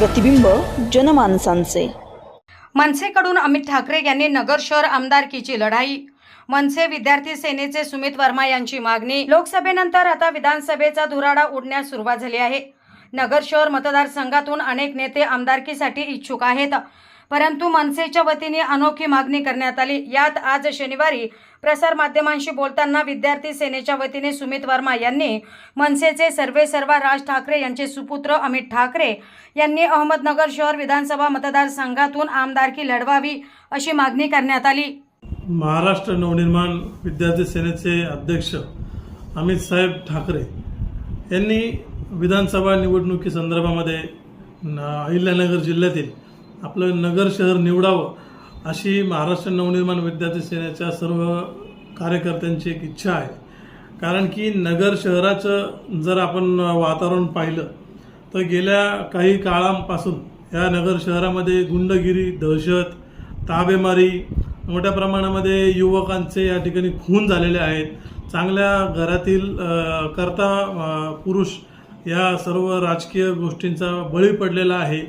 प्रतिबिंब जनमानसांचे. मनसेकडून अमित ठाकरे यांनी नगर शहर आमदारकीची लढाई. मनसे विद्यार्थी सेनेचे सुमित वर्मा यांची मागणी. लोकसभेनंतर आता विधानसभेचा धुराडा उडण्यास सुरुवात झाली आहे. नगर शहर मतदारसंघातून अनेक नेते आमदारकीसाठी इच्छुक आहेत. परंतु मनसेच्या वतीने अनोखी मागणी करण्यात आली. यात आज शनिवारी प्रसारमाध्यमांशी बोलताना विद्यार्थी सेनेच्या वतीने सुमित वर्मा यांनी मनसेचे सर्वे सर्वा राज ठाकरे यांचे सुपुत्र अमित ठाकरे यांनी अहमदनगर शहर विधानसभा मतदारसंघातून आमदारकी लढवावी अशी मागणी करण्यात आली. महाराष्ट्र नवनिर्माण विद्यार्थी सेनेचे अध्यक्ष अमित साहेब ठाकरे यांनी विधानसभा निवडणुकीसंदर्भामध्ये अहिल्यानगर जिल्ह्यातील आपलं नगर शहर निवडावं अशी महाराष्ट्र नवनिर्माण विद्यार्थी सेनेच्या सर्व कार्यकर्त्यांची एक इच्छा आहे. कारण की नगर शहराचं जर आपण वातावरण पाहिलं तर गेल्या काही काळांपासून या नगर शहरामध्ये गुंडगिरी दहशत ताबेमारी मोठ्या प्रमाणामध्ये युवकांचे या ठिकाणी खून झालेले आहेत. चांगल्या घरातील करता पुरुष या सर्व राजकीय गोष्टींचा बळी पडलेला आहे.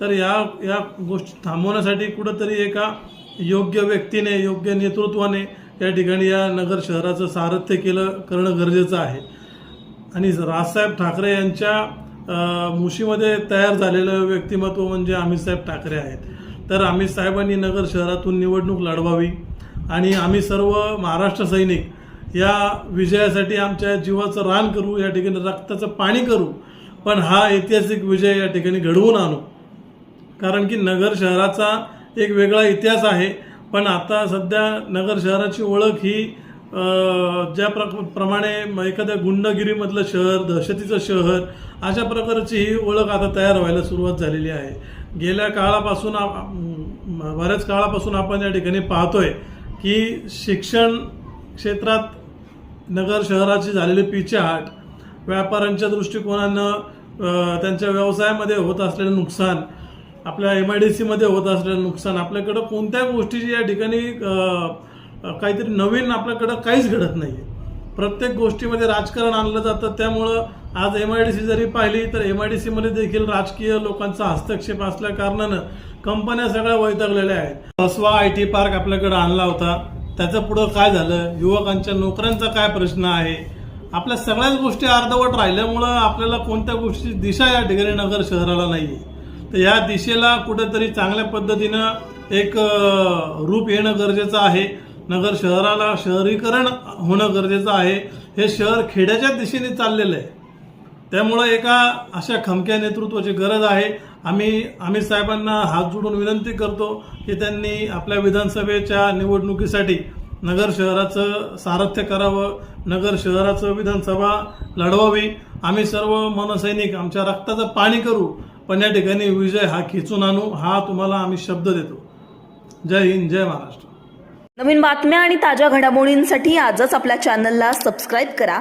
तर या या गोष्टी थांबवण्यासाठी कुठंतरी एका योग्य व्यक्तीने योग्य नेतृत्वाने या ठिकाणी या नगर शहराचं सारथ्य केलं करणं गरजेचं आहे. आणि राजसाहेब ठाकरे यांच्या मुशीमध्ये तयार झालेलं व्यक्तिमत्व म्हणजे अमितसाहेब ठाकरे आहेत. तर अमित साहेबांनी नगर शहरातून निवडणूक लढवावी आणि आम्ही सर्व महाराष्ट्र सैनिक या विजयासाठी आमच्या जीवाचं रान करू या ठिकाणी रक्ताचं पाणी करू पण हा ऐतिहासिक विजय या ठिकाणी घडवून आणू. कारण की नगर शहराचा एक वेगळा इतिहास आहे. पण आता सध्या नगर शहराची ओळख ही ज्या प्र प्रमाणे एखाद्या गुंडगिरीमधलं शहर दहशतीचं शहर अशा प्रकारची ही ओळख आता तयार व्हायला सुरुवात झालेली आहे. गेल्या काळापासून बऱ्याच काळापासून आपण या ठिकाणी पाहतोय की शिक्षण क्षेत्रात नगर शहराची झालेली पिछेहाट व्यापाऱ्यांच्या दृष्टिकोनानं त्यांच्या व्यवसायामध्ये होत असलेलं नुकसान आपल्या एम आय डी सीमध्ये होत असलेलं नुकसान आपल्याकडं कोणत्या गोष्टीची या ठिकाणी काहीतरी नवीन आपल्याकडं काहीच घडत नाही प्रत्येक गोष्टीमध्ये राजकारण आणलं जातं त्यामुळं आज एम आय डी सी जरी पाहिली तर एम आय डी सीमध्ये देखील राजकीय लोकांचा हस्तक्षेप असल्या कारणानं कंपन्या सगळ्या वैतागलेल्या आहेत. बसवा आय टी पार्क आपल्याकडे आणला होता. त्याचं पुढं काय झालं? युवकांच्या नोकऱ्यांचा काय प्रश्न आहे? आपल्या सगळ्याच गोष्टी अर्धवट राहिल्यामुळं आपल्याला कोणत्या गोष्टीची दिशा या ठिकाणी नगर शहराला नाही आहे तर या दिशेला कुठेतरी चांगल्या पद्धतीनं एक रूप येणं गरजेचं आहे. नगर शहराला शहरीकरण होणं गरजेचं आहे. हे शहर खेड्याच्या दिशेने चाललेलं आहे. त्यामुळं एका अशा खमक्या नेतृत्वाची गरज आहे. आम्ही आम्ही साहेबांना हात जोडून विनंती करतो की त्यांनी आपल्या विधानसभेच्या निवडणुकीसाठी नगर शहराचं सारथ्य करावं नगर शहराचं विधानसभा लढवावी. आम्ही सर्व मनसैनिक आमच्या रक्ताचं पाणी करू. पण या ठिकाणी विजय हा खेचून आणू हा तुम्हाला आम्ही शब्द देतो. जय हिंद जय महाराष्ट्र. नवीन बातम्या आणि ताज्या घडामोडींसाठी आजच आपल्या चॅनलला सबस्क्राईब करा.